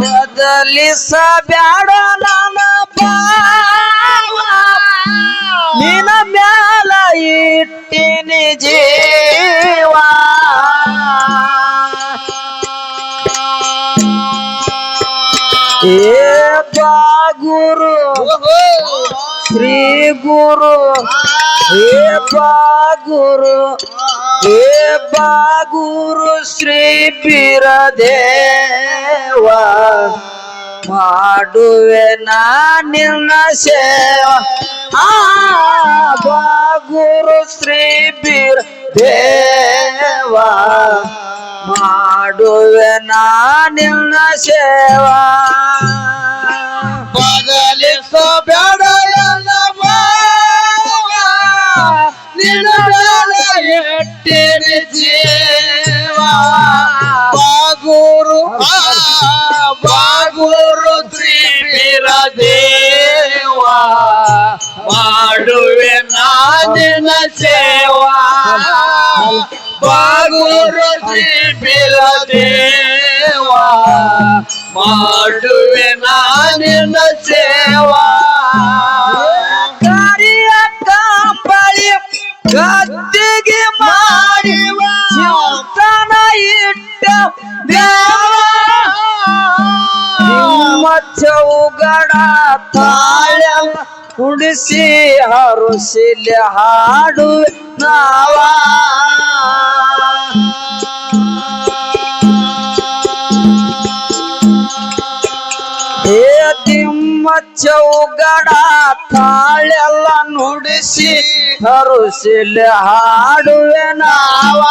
ಬದಲಿಸಬ್ಯಾಡ ನನ್ನ ನಿನ ಮ್ಯಾಲ ಇಟ್ಟಿನಿ ಜೀವ. ಏ ಬಾಗುರು ಶ್ರೀ ಗುರು. ಏ ಗುರು. ಏ ಗುರು. ಶ್ರೀ ಬೀರದೇವ ಮಾಡುವೆ ನಿನ್ನ ಸೇವಾ. ಆ ಗುರು ಶ್ರೀ ಬೀರ ದೇವ. ಮಾಡುವೆ ನಿನ್ನ ಸೇವಾ. ಬದಲಿಸಬೇಡ ಇಟ್ಟಿರಿ ಜೀವ. ಬಾಗೂರು ಆ, ಮಾಡುವೆ ನಾನಿನ ಸೇವಾ. ಬಾಗೂರು ದೇವ ಮಾಡುವೆ ನಾನಿನ ಚೌಗಡ ತಾಳ ಕುಡಿಸಿ ಹರುಸಿಲೆ ಹಾಡು ನಾವ. ಚೌಗಡ ತಾಳೆಲ್ಲ ನುಡಿಸಿ ಹರುಸಿಲೆ ಹಾಡುವೆ ನಾವ.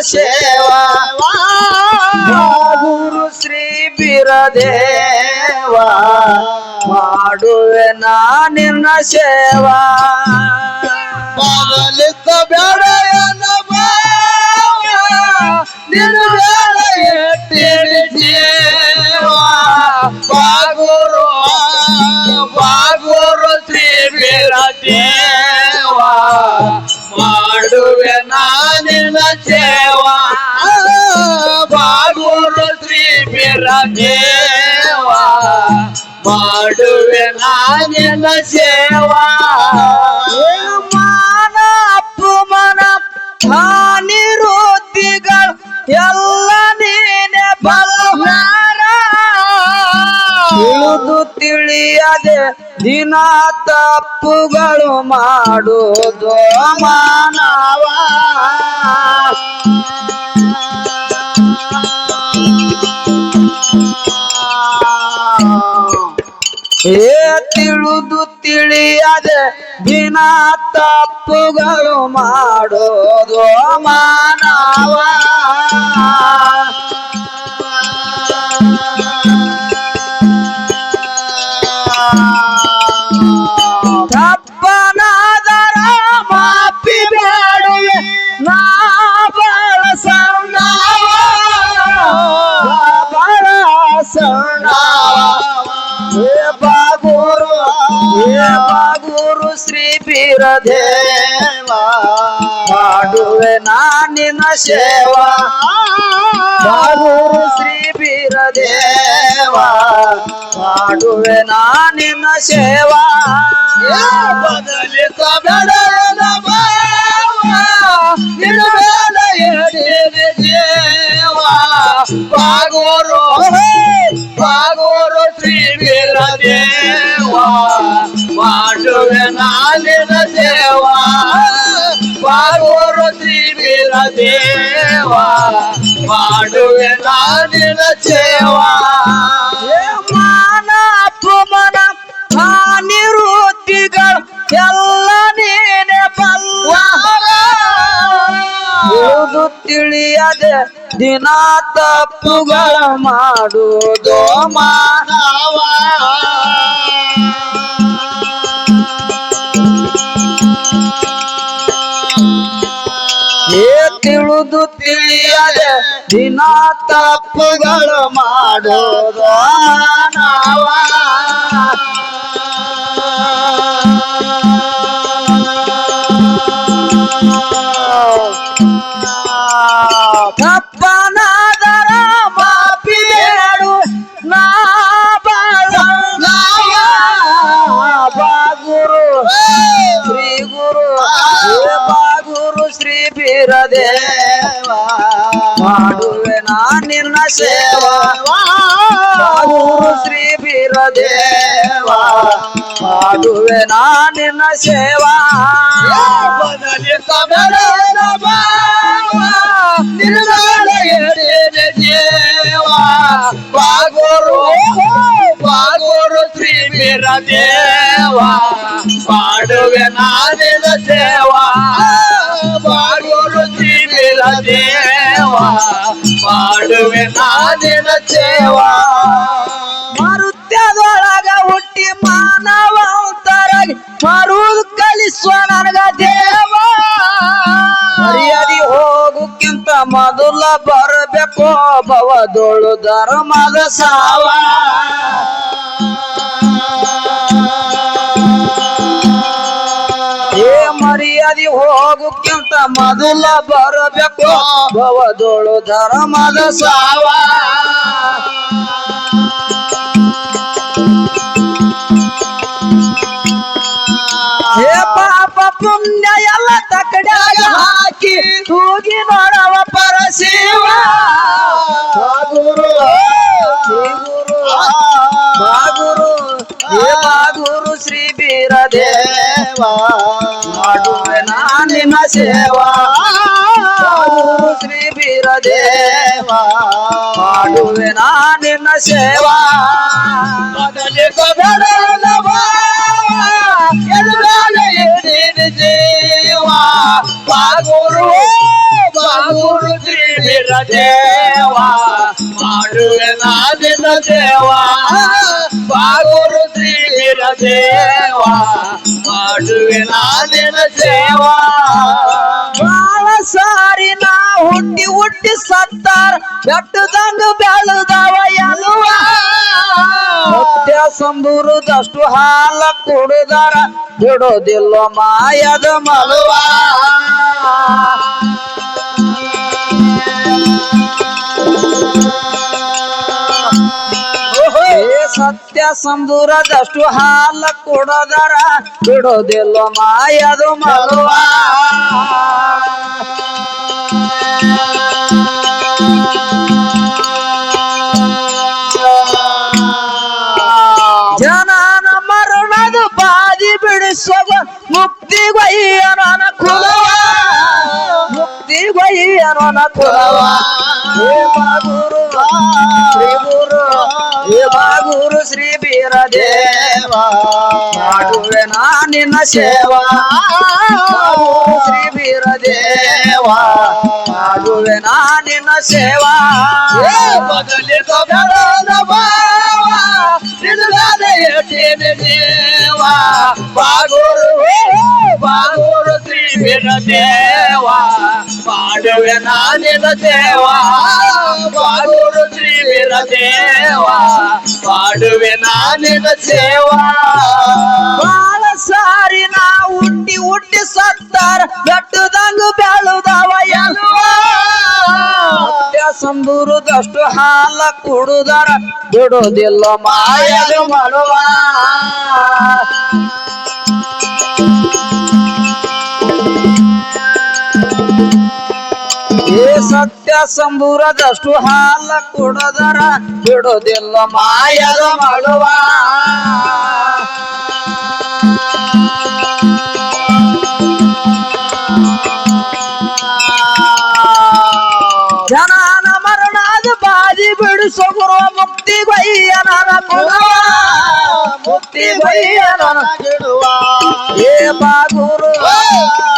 ಸೇವಾ. ಗುರು ಶ್ರೀ ಬಿರದೇವಾ. ಮಾಡುವೆ ನಾ ನಿನ್ನ ಸೇವಾ. ಬದಲಿತ ಬೇಡ ಎನ್ನ ಭಾವ ನಿನ್ನ ಇಟ್ಟಿರಿ ಜೀವ. ಬಾಗುರು ಬಾಗುರು ತ್ರಿವೀರ ದೇವ ಮಾಡುವೆ ನಾನಿನ ಸೇವಾ. ಬಾಗುರು ಶ್ರೀ ದೇವ. ಮಾಡುವೆ ನಾನಿನ ಸೇವಾ. ಮಾನ ಅಪಮಾನ ಹಾನಿರುದ್ದಿಗಳು ಎಲ್ಲ ನೀನೆ ಬಲಹಾರ ತಿಳಿದು ತಿಳಿಯದೆ ದಿನ ತಪ್ಪುಗಳು ಮಾಡುವುದು ಮಾನವ. ಏ ತಿಳಿದು ತಿಳಿಯದೆ ದಿನ ತಪ್ಪುಗಳು ಮಾಡೋದು ಮಾನವ. ಬೀರದೇವ ಮಾಡುವೆ ನಾನಿನ ಸೇವಾ. ಬಾಗೂರು ಶ್ರೀ ಬೀರದೇವ ಮಾಡುವೆ ನಾನಿನ ಸೇವಾ. ಬದಲಿಸಬೇಡ ನಿನ್ನ ಮೇಲೆ ಎಡೆದೆ ದೇವ. ಬಾಗೋರು ಬಾಗೋರು ಶ್ರೀವೀರ ದೇವ ಮಾಡುವೆ ನಾಲಿನ ದೇವ ಬಾಗೋರು ತ್ರಿವೀರ ದೇವಾ ಮಾಡುವೆ ನಾಲಿನ ಸೇವಾ. ಮಾನ, ಅಪಮಾನ ಹಾನಿರುದ್ದಿಗಳು ಎಲ್ಲ ನೀನೆ ಬಲ್ಲ. ತಿಳಿದು ತಿಳಿಯದೆ ದಿನ ತಪ್ಪುಗಳ ಮಾಡುವುದು ಮಾನವ. ಏ ತಿಳಿದು ತಿಳಿಯದೆ ದಿನ ತಪ್ಪುಗಳು ಮಾಡೋದ ಮಾನವ ಶ್ರೀ ಬೀರದೇವ ಮಾಡುವೆ ನಾ ನಿನ್ನ ಸೇವಾ. ಶ್ರೀ ಬೀರದೇವ ಮಾಡುವೆ ನಾ ನಿನ್ನ ಸೇವಾ. ದೇವ. ಬಾಗೋರು ಬಾಗೋರು ಶ್ರೀ ವೀರ ದೇವ ಮಾಡುವೆ ನಾನಿನ ಮಾಡುವೆ ನಾನಿನ ಸೇವಾ. ಮರುತ್ಯದೊಳಗ ಹುಟ್ಟಿ ಮಾನವ ಅಂತರಾಗಿ ಮರುದು ಕಲಿಸುವ ನನಗ ದೇವ. ಮರ್ಯಾದಿ ಹೋಗುಕ್ಕಿಂತ ಮೊದಲ ಬರಬೇಕು ಭವದೊಳು ಧರ್ಮದ ಸಾವ. ಮರ್ಯಾದಿ ಹೋಗುಕ್ಕಿಂತ ಮೊದಲ ಬರಬೇಕು. ಭವದೋಳು ಧರ್ಮದ ಸಾವ. ಹೇ ಪಾಪ ಪುಣ್ಯ ಎಲ್ಲ ತಕಡ್ಯಾಗ ಹಾಕಿ ತೂಗಿ ನೋಡವ ಪರಶಿವ ಗುರು ಬಾಗುರು ಏ ಶ್ರೀ ಬೀರದೇವಾ. ನಾನಿನ ಸೇವಾ ಬಾಗುರು ಶ್ರೀ ಬೀರದೇವ ಮಾಡುವೆ ನಾನಿನ ಸೇವಾ ಬದಲಿ ಕಬಲದ ಭಾವ ಎದುರಾಗ ಎಡೆದ ದೇವ ಬಾಗುರು ಬಾಗುರು ಶ್ರೀವೀರ ದೇವ ಮಾಡುವೆ ನಾನಿನ ದೇವ ಬಾಗುರು ಶ್ರೀವೀರ ದೇವ ಮಾಡುವೆ ನಾನಿನ ಸೇವಾ ಬಾಳ ಸಾರಿ ನಾ ಹುಟ್ಟಿ ಹುಟ್ಟಿ ಸತ್ತಾರ ಬೆಟ್ಟದಂಗ ಬೆಳೆದವ ಎನ್ನುವ ಸತ್ಯ ಸಂಬೂರದಷ್ಟು ಹಾಲ ಕುಡಿದಾರ, ಬಿಡೋದಿಲ್ಲ ಮಾಯದ ಮಲುವ. ಸತ್ಯ ಸಂದೂರದಷ್ಟು ಹಾಲ ಕೊಡೋದರ ಬಿಡೋದಿಲ್ಲ ಮಾಯದು ಮಲುವ. ಜನನ ಮರಣದ ಬಾದಿ ಬಿಡಿಸುವ ಮುಕ್ತಿ ಗೊಯ್ಯನ ಕುಲವ. ಮುಕ್ತಿ ಗೊಯ್ಯನ ಕುಲವ. ಏ ಬಾಗುರು ನಿನ್ನ ಸೇವಾ ಬಾಗುರು ಶ್ರೀ ಬೀರದೇವ ಮಾಡುವೆ ನಾ ನಿನ್ನ ಸೇವಾ ಏ ಬದಲಿ ಕಬಲದ ಭಾವ ನಿಲ್ಲಾದ ಎಡೆದ ದೇವ ಬಾಗುರು ಬಾಗುರು ಶ್ರೀವೀರ ದೇವ ಮಾಡುವೆ ನಾನಿನ ದೇವ ಬಾಗುರು ಶ್ರೀವೀರ ದೇವ ಮಾಡುವೆ ನಾನಿನ ಸೇವಾ ಹಾಲ ಕುಡುದರ ಬಿಡುದಿಲ್ಲ ಮಾಯಲು ಮಾಡುವ. ಏ ಸತ್ಯ ಸಂಬೂರದಷ್ಟು ಹಾಲ ಕುಡದರ ಬಿಡುದಿಲ್ಲ ಮಾಯದ ಮಳುವ ಮುಕ್ತಿ ಕುಲವ ಮುಕ್ತಿ ಗೊಯ್ಯನ ಏ ಬಾಗುರು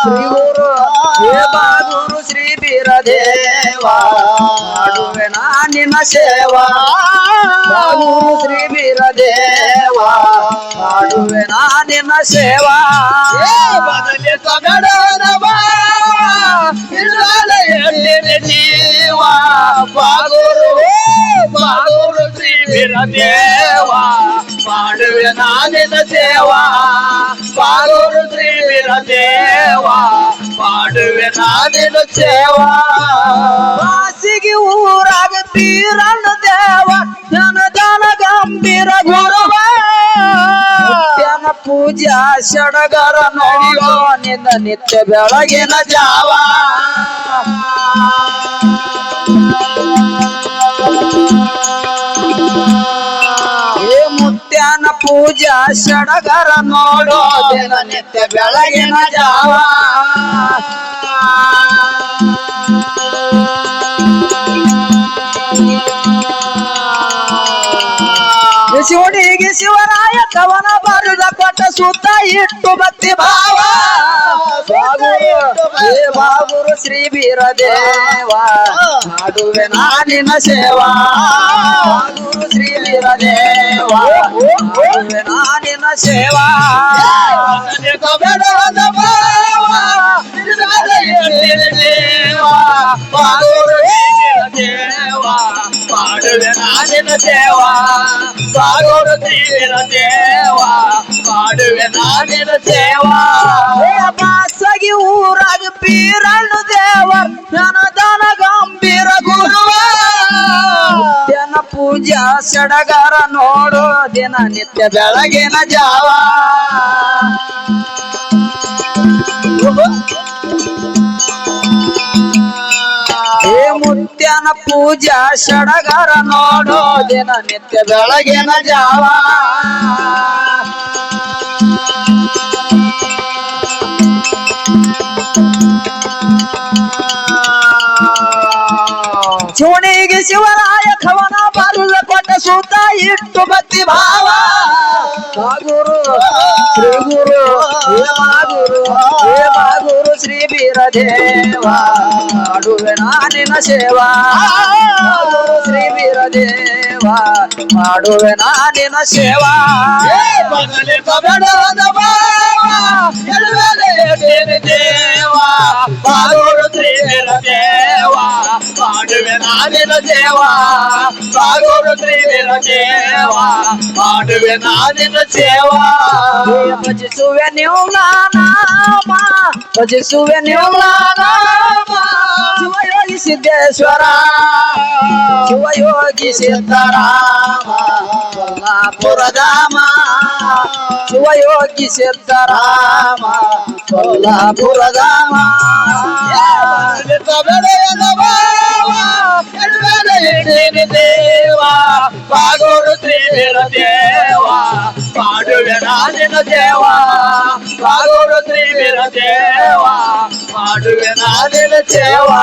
ಶ್ರೀ ಗುರು ಏ ಬಾಗುರು ಶ್ರೀ ಬೀರ ದೇವಾ ಮಾಡುವೆ ನಾ ನಿನ್ನ ಸೇವಾ. ಬಾಗುರು ಶ್ರೀ ಬೀರ ದೇವಾ ಮಾಡುವೆ ನಾ ನಿನ್ನ ಸೇವಾ. ಬದಲಿ ಎಳ್ಳಿನ ಜೀವ? ಬಾಗೂರು ಬಾಗೂರು ವೀರ ದೇವ ಮಾಡುವೆ ನಾನಿನ ಸೇವಾ. ಬಾಗೂರು ಶ್ರೀ ದೇವ ಮಾಡುವೆ ನಾನಿನ ಸೇವಾ. ವಾಸಿಗೆ ಊರಾಗ ತೀರಣ್ಣ ದೇವ ಜನದಾನ ಗಂಭೀರ ಗುರುವ. ಪೂಜಾ ಸಡಗರ ನೋಡೋ ನಿನ್ನ ನಿತ್ಯ ಬೆಳಗಿನ ಜಾವ. ಪೂಜಾ ಸಡಗರ ನೋಡೋ ದಿನ ನಿತ್ಯ ಬೆಳಗಿನ ಜಾವ. ಶಿವನಿಗೆ ಶಿವರಾಯ ಕವನ ಬರೆದ ಕೊಟ್ಟ ಸುತ್ತ ಇಟ್ಟು ಭಕ್ತಿ ಭಾವ. ಬಾಗುರು ಶ್ರೀ ಬೀರ ದೇವ ಮಾಡುವೆ ನಾನಿನ ಸೇವಾ. ನಾನಿನ ಸೇವಾ. ಮಾಡುವೆ ನಾನಿನ ದೇವಾ ಸಾಗೋರು ತೀರ ದೇವಾ ಮಾಡುವೆ ನಾನಿನ ಸೇವಾ. ಹೇ ಬಾಸಗಿ ಊರಾಗ ಸಡಗರ ನೋಡು ದಿನ ನಿತ್ಯ ಬೆಳಗಿನ ಜಾವ. ಹೇ ಮುತ್ಯನ ಪೂಜಾ ಸಡಗರ ನೋಡು ದಿನ ನಿತ್ಯ ಬೆಳಗಿನ ಜಾವ. ಇಟ್ಟು ಭಕ್ತಿ ಭಾವ ಬಾಗುರು ಶ್ರೀ ಗುರು ಹೇ ಬಾಗುರು ಹೇ ಬಾಗುರು ಶ್ರೀ ಬೀರ ದೇವ ಮಾಡುವೆ ನಾನಿನ ಸೇವಾ ಬಾಗುರು ಶ್ರೀ ಬೀರ ದೇವ ಮಾಡುವೆ ನಾನಿನ ಸೇವಾ ಬದಲಿ ಕಬಡದ ದೇವಾ ಮಾಡುವೆ ನಾನಿನ ದೇವಾ ಬಾಗೋರು ತ್ರಿವೇರ ದೇವಾ ಮಾಡುವೆ ನಾನಿನ ಸೇವಾ ಹೇ ಭಜಿಸುವೆ ನೀವು ನಾಮ ಭಜಿಸುವೆ ನೀವು ನಾಮ ಶಿವಯೋಗಿ ಸಿದ್ದೇಶ್ವರ ಶಿವಯೋಗಿ ಸಿದ್ದರಾಮ ಕೊಲ್ಲಾಪುರಧಾಮ ಶಿವಯೋಗಿ ಸಿದ್ದರಾಮ ಕೊಲ್ಲಾಪುರಧಾಮ ದೇವಾ ಬಾಗೋರು ತ್ರಿವೇರ ದೇವಾ ಮಾಡುವೆ ನಾನಿನ ದೇವಾ ಬಾಗೋರು ತ್ರಿವೇರ ದೇವಾ ಮಾಡುವೆ ನಾನಿನ ಸೇವಾ